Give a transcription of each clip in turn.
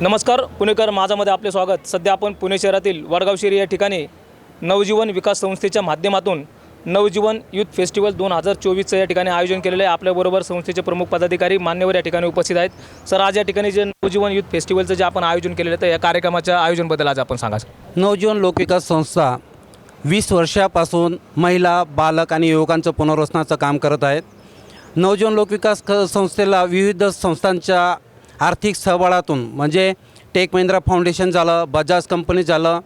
नमस्कार पुणेकर माझामध्ये आपले स्वागत. सध्या आपण पुणे शहरातील वडगावशेरी या ठिकाणी नवजीवन विकास संस्थेच्या माध्यमातून नवजीवन युथ फेस्टिवल दोन हजार चोवीसचं या ठिकाणी आयोजन केलेलं आहे. आपल्याबरोबर संस्थेचे प्रमुख पदाधिकारी मान्यवर या ठिकाणी उपस्थित आहेत. सर आज या ठिकाणी जे नवजीवन युथ फेस्टिवलचं जे आपण आयोजन केलेलं आहे त्या या कार्यक्रमाच्या आयोजनबद्दल आज आपण सांगा नवजीवन लोकविकास संस्था वीस वर्षापासून महिला बालक आणि युवकांचं पुनर्वसनाचं काम करत आहेत. नवजीवन लोकविकास संस्थेला विविध संस्थांच्या आर्थिक सहबळातून म्हणजे टेक महिंद्रा फाउंडेशन झालं बजाज कंपनी झालं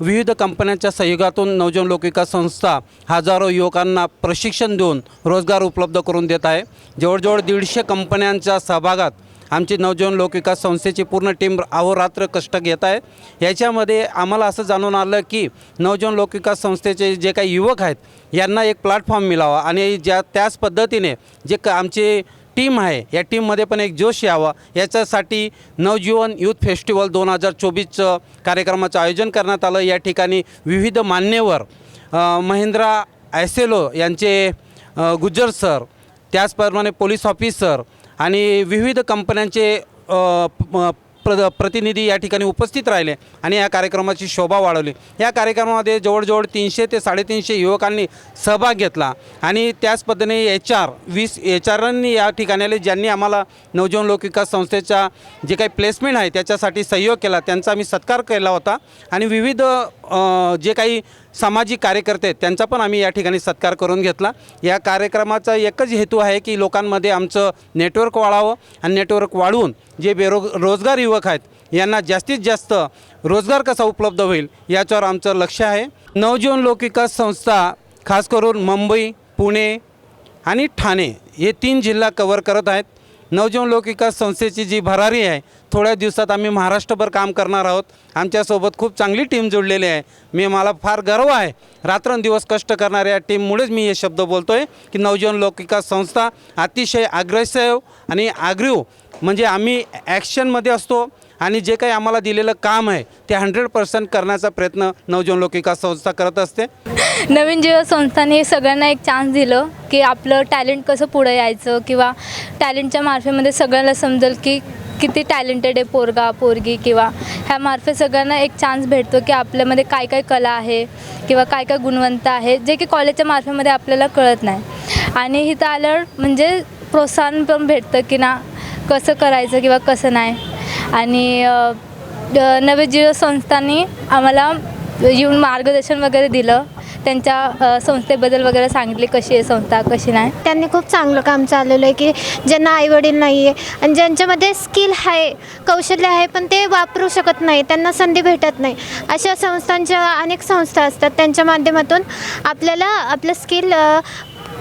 विविध कंपन्यांच्या सहयोगातून नवजन लोकविकास संस्था हजारो युवकांना प्रशिक्षण देऊन रोजगार उपलब्ध करून देत आहे. जवळजवळ दीडशे कंपन्यांच्या सहभागात आमची नवजीवन लोकविकास संस्थेची पूर्ण टीम अहोरात्र कष्ट घेत आहे. याच्यामध्ये आम्हाला असं जाणून आलं की नवजीवन लोकविकास संस्थेचे जे काही युवक आहेत यांना एक प्लॅटफॉर्म मिळावा आणि ज्या त्याच पद्धतीने जे क आमचे टीम आहे. या टीममध्ये पण एक जोश यावा. याच्यासाठी नवजीवन यूथ फेस्टिवल दोन हजार चोवीसचं कार्यक्रमाचं आयोजन करण्यात आलं. या ठिकाणी विविध मान्यवर महिंद्रा ॲसेलो यांचे गुज्जर सर त्याचप्रमाणे पोलीस ऑफिसर आणि विविध कंपन्यांचे प्र प्रतिनिधी या ठिकाणी उपस्थित राहिले आणि या कार्यक्रमाची शोभा वाढवली. या कार्यक्रमामध्ये जवळजवळ तीनशे ते साडेतीनशे युवकांनी सहभाग घेतला आणि त्याच पद्धतीने एच आर वीस एच आरांनी या ठिकाणी आले ज्यांनी आम्हाला नवजीवन लोकविकास संस्थेच्या जे काही प्लेसमेंट आहे त्याच्यासाठी सहयोग केला त्यांचा आम्ही सत्कार केला होता आणि विविध जे काही सामाजिक कार्यकर्ते आहेत त्यांचा पण आम्ही या ठिकाणी सत्कार करून घेतला. या कार्यक्रमाचा एकच हेतू आहे की लोकांमध्ये आमचं नेटवर्क वाढावं आणि नेटवर्क वाढवून जे बेरोग रोजगार युवक आहेत यांना जास्तीत जास्त रोजगार कसा उपलब्ध होईल याच्यावर आमचं लक्ष आहे. नवजीवन लोकविकास संस्था खास करून मुंबई पुणे आणि ठाणे हे तीन जिल्हा कवर करत आहेत. नवजीवन लोकविकास संस्थेची जी भरारी आहे थोड्या दिवसात आम्ही महाराष्ट्रभर काम करणार आहोत. आमच्यासोबत खूप चांगली टीम जोडलेली आहे. मी मला फार गर्व आहे. रात्रंदिवस कष्ट करणाऱ्या टीममुळेच मी हे शब्द बोलतो आहे की नवजीवन लोकविकास संस्था अतिशय अग्रेसिव्ह आणि आग्रीव म्हणजे आम्ही ॲक्शनमध्ये असतो आणि जे काही आम्हाला दिलेलं काम आहे ते हंड्रेड पर्सेंट करण्याचा प्रयत्न नवजीवन लोकविकास संस्था करत असते. नवीन जीव संस्थांनी सगळ्यांना एक चान्स दिलं की आपलं टॅलेंट कसं पुढे यायचं किंवा टॅलेंटच्या मार्फेमध्ये सगळ्यांना समजेल की किती टॅलेंटेड आहे पोरगा पोरगी किंवा ह्यामार्फे सगळ्यांना एक चान्स भेटतो की आपल्यामध्ये काय काय कला आहे किंवा काय काय गुणवंत आहे जे की कॉलेजच्या मार्फेमध्ये आपल्याला कळत नाही. आणि इथं आल्यावर म्हणजे प्रोत्साहन पण भेटतं की ना कसं करायचं किंवा कसं नाही. आणि नवजीव संस्थांनी आम्हाला येऊन मार्गदर्शन वगैरे दिलं. त्यांच्या संस्थेबद्दल वगैरे सांगितले कशी आहे संस्था कशी नाही. त्यांनी खूप चांगलं काम चालवलं आहे की ज्यांना आईवडील नाही आहे आणि ज्यांच्यामध्ये स्किल आहे कौशल्य आहे पण ते वापरू शकत नाही त्यांना संधी भेटत नाही. अशा संस्थांच्या अनेक संस्था असतात. त्यांच्या माध्यमातून आपल्याला आपलं स्किल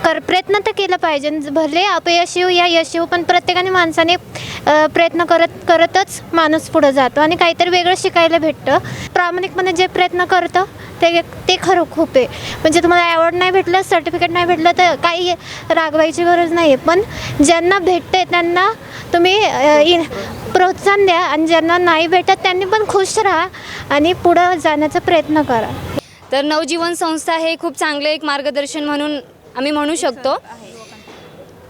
कर प्रयत्न तर केला पाहिजे. भले अपयश येऊ या यश येऊ पण प्रत्येकाने माणसाने प्रयत्न करत करतच माणूस पुढं जातो आणि काहीतरी वेगळं शिकायला भेटतं. प्रामाणिकपणे जे प्रयत्न करतं ते ते खरं खूप आहे. म्हणजे तुम्हाला अवॉर्ड नाही भेटलं सर्टिफिकेट नाही भेटलं तर काही रागवायची गरज नाही आहे पण ज्यांना भेटते त्यांना तुम्ही इन प्रोत्साहन द्या आणि ज्यांना नाही भेटत त्यांनी पण खुश राहा आणि पुढं जाण्याचा प्रयत्न करा. तर नवजीवन संस्था हे खूप चांगले एक मार्गदर्शन म्हणून आम्ही म्हणू शकतो.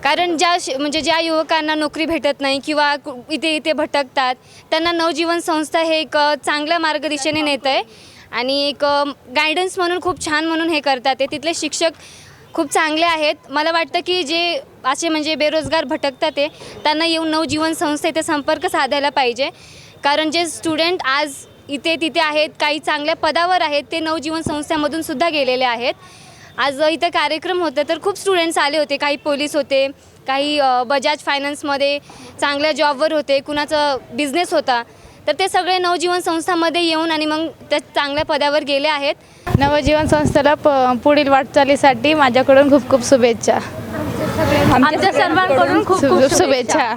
कारण ज्या श- म्हणजे ज्या युवकांना नोकरी भेटत नाही किंवा कु- इथे इथे भटकतात त्यांना नवजीवन संस्था हे एक चांगल्या मार्गदिशेने नेत आहे आणि एक गायडन्स म्हणून खूप छान म्हणून हे करतात. ते तिथले शिक्षक खूप चांगले आहेत. मला वाटतं की जे असे म्हणजे बेरोजगार भटकतात ते त्यांना येऊन नवजीवन संस्था इथे संपर्क साधायला पाहिजे. कारण जे स्टुडंट आज इथे तिथे आहेत काही चांगल्या पदावर आहेत ते नवजीवन संस्थेमधून सुद्धा गेलेले आहेत. आज इथं कार्यक्रम होता तर खूप स्टुडंट्स आले होते. काही पोलीस होते काही बजाज फायनान्समध्ये चांगल्या जॉबवर होते कुणाचं बिझनेस होता. तर ते सगळे नवजीवन संस्थामध्ये येऊन आणि मग त्या चांगल्या पदावर गेले आहेत. नवजीवन संस्थेला प पुढील वाटचालीसाठी माझ्याकडून खूप खूप शुभेच्छा. आमच्या सर्वांकडून खूप खूप शुभेच्छा.